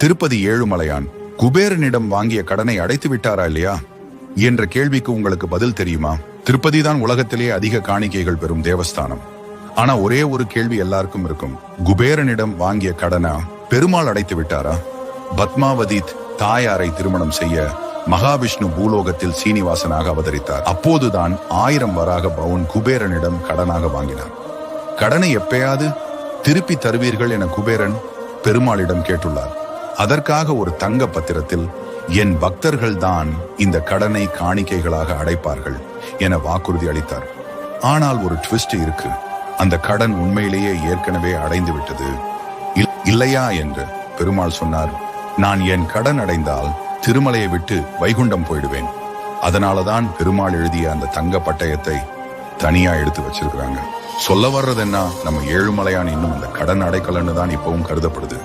திருப்பதி ஏழுமலையான் குபேரனிடம் வாங்கிய கடனை அடைத்து விட்டாரா இல்லையா? என்ற கேள்விக்கு உங்களுக்கு பதில் தெரியுமா? திருப்பதி தான் உலகத்திலே அதிக காணிக்கைகள் பெறும் தேவஸ்தானம். ஆனா ஒரே ஒரு கேள்வி எல்லாருக்கும் இருக்கும். குபேரனிடம் வாங்கிய கடனா? பெருமாள் அடைத்து விட்டாரா? பத்மாவதி தாயாரை திருமணம் செய்ய மகாவிஷ்ணு பூலோகத்தில் சீனிவாசனாக அவதரித்தார். அப்போதுதான் ஆயிரம் வராக பவுன் குபேரனிடம் கடனாக வாங்கினார். கடனை எப்பயாவது திருப்பி தருவீர்கள் என குபேரன் பெருமாளிடம் கேட்டுள்ளார். அதற்காக ஒரு தங்க பத்திரத்தில் என் பக்தர்கள் தான் இந்த கடனை காணிக்கைகளாக அடைப்பார்கள் என வாக்குறுதி அளித்தார். ஆனால் ஒரு ட்விஸ்ட் இருக்கு. அந்த கடன் உண்மையிலேயே ஏற்கனவே அடைந்து விட்டது இல்- இல்லையா என்று பெருமாள் சொன்னார். நான் என் கடன் அடைந்தால் திருமலையை விட்டு வைகுண்டம் போயிடுவேன். அதனாலதான் பெருமாள் எழுதிய அந்த தங்க பட்டயத்தை தனியா எடுத்து வச்சிருக்கிறாங்க. சொல்ல வர்றது என்ன நம்ம ஏழுமலையான் இன்னும் அந்த கடன் அடைக்கலன்னு தான் இப்பவும் கருதப்படுது.